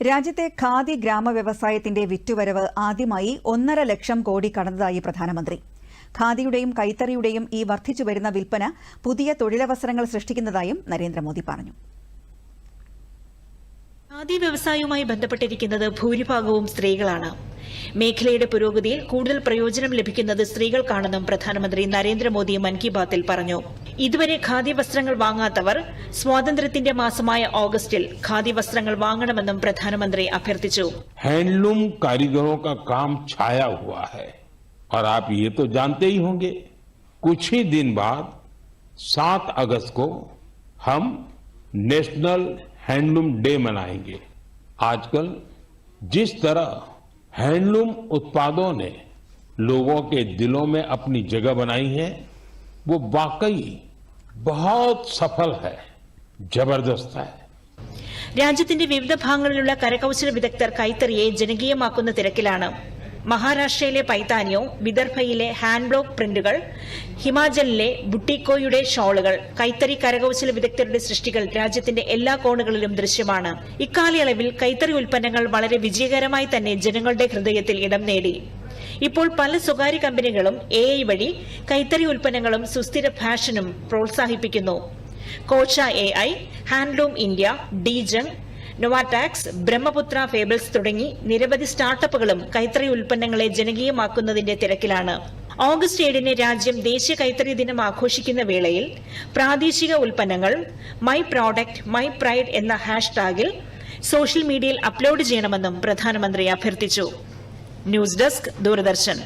രാജ്യത്തെ ഖാദി ഗ്രാമ വ്യവസായത്തിന്റെ വിറ്റുവരവ് ആദ്യമായി ഒന്നര ലക്ഷം കോടി കടന്നതായി പ്രധാനമന്ത്രി. ഖാദിയുടെയും കൈത്തറിയുടെയും ഈ വർദ്ധിച്ചു വരുന്ന വിൽപ്പന പുതിയ തൊഴിലവസരങ്ങൾ സൃഷ്ടിക്കുന്നതായും നരേന്ദ്രമോദി പറഞ്ഞു. ഖാദി വ്യവസായവുമായി ബന്ധപ്പെട്ടിരിക്കുന്നത് ഭൂരിഭാഗവും സ്ത്രീകളാണ്. മേഖലയുടെ പുരോഗതിയിൽ കൂടുതൽ പ്രയോജനം ലഭിക്കുന്നത് സ്ത്രീകൾക്കാണെന്നും പ്രധാനമന്ത്രി നരേന്ദ്രമോദി മൻ കി ബാത്തിൽ പറഞ്ഞു. ഇതുവരെ ഖാദി വസ്ത്രങ്ങൾ വാങ്ങാത്തവർ സ്വാതന്ത്ര്യത്തിന്റെ മാസമായ ഓഗസ്റ്റിൽ ഖാദി വസ്ത്രങ്ങൾ വാങ്ങണമെന്നും പ്രധാനമന്ത്രി അഭ്യർത്ഥിച്ചു हैंडलूम कारीगरों का काम छाया हुआ है और आप ये तो जानते ही होंगे कुछ ही दिन बाद 7 अगस्त को हम नेशनल हैंडलूम डे मनाएंगे आजकल जिस तरह हैंडलूम उत्पादों ने लोगों के दिलों में अपनी जगह बनाई है वो वाकई बहुत सफल है जबरदस्त है രാജ്യത്തിന്റെ വിവിധ ഭാഗങ്ങളിലുള്ള കരകൌശല വിദഗ്ധർ കൈത്തറിയെ ജനകീയമാക്കുന്ന തിരക്കിലാണ് മഹാരാഷ്ട്രയിലെ പൈതാനിയോ വിദർഭയിലെ ഹാൻഡ് ബ്ലോക്ക് പ്രിന്റുകൾ ഹിമാചലിലെ ബുട്ടിക്കോയുടെ ഷോളുകൾ കൈത്തറി കരകൗശല വിദഗ്ധരുടെ സൃഷ്ടികൾ രാജ്യത്തിന്റെ എല്ലാ കോണുകളിലും ദൃശ്യമാണ്. ഇക്കാലയളവിൽ കൈത്തറി ഉൽപ്പന്നങ്ങൾ വളരെ വിജയകരമായി തന്നെ ജനങ്ങളുടെ ഹൃദയത്തിൽ ഇടം നേടി. ഇപ്പോൾ പല സ്വകാര്യ കമ്പനികളും എ ഐ വഴി കൈത്തറി ഉൽപ്പന്നങ്ങളും സുസ്ഥിര ഫാഷനും പ്രോത്സാഹിപ്പിക്കുന്നു. കോച്ച എ ഐ ഹാൻഡ്ലൂം ഇന്ത്യ ഡീജങ് നൊവാടാക്സ് ബ്രഹ്മപുത്ര ഫേബിൾസ് തുടങ്ങി നിരവധി സ്റ്റാർട്ടപ്പുകളും കൈത്തറി ഉൽപ്പന്നങ്ങളെ ജനകീയമാക്കുന്നതിന്റെ തിരക്കിലാണ്. ഓഗസ്റ്റ് ഏഴിന് രാജ്യം ദേശീയ കൈത്തറി ദിനം ആഘോഷിക്കുന്ന വേളയിൽ പ്രാദേശിക ഉൽപ്പന്നങ്ങൾ മൈ പ്രോഡക്റ്റ് മൈ പ്രൈഡ് എന്ന ഹാഷ്ടാഗിൽ സോഷ്യൽ മീഡിയയിൽ അപ്ലോഡ് ചെയ്യണമെന്നും പ്രധാനമന്ത്രി അഭ്യർത്ഥിച്ചു. News desk Doordarshan.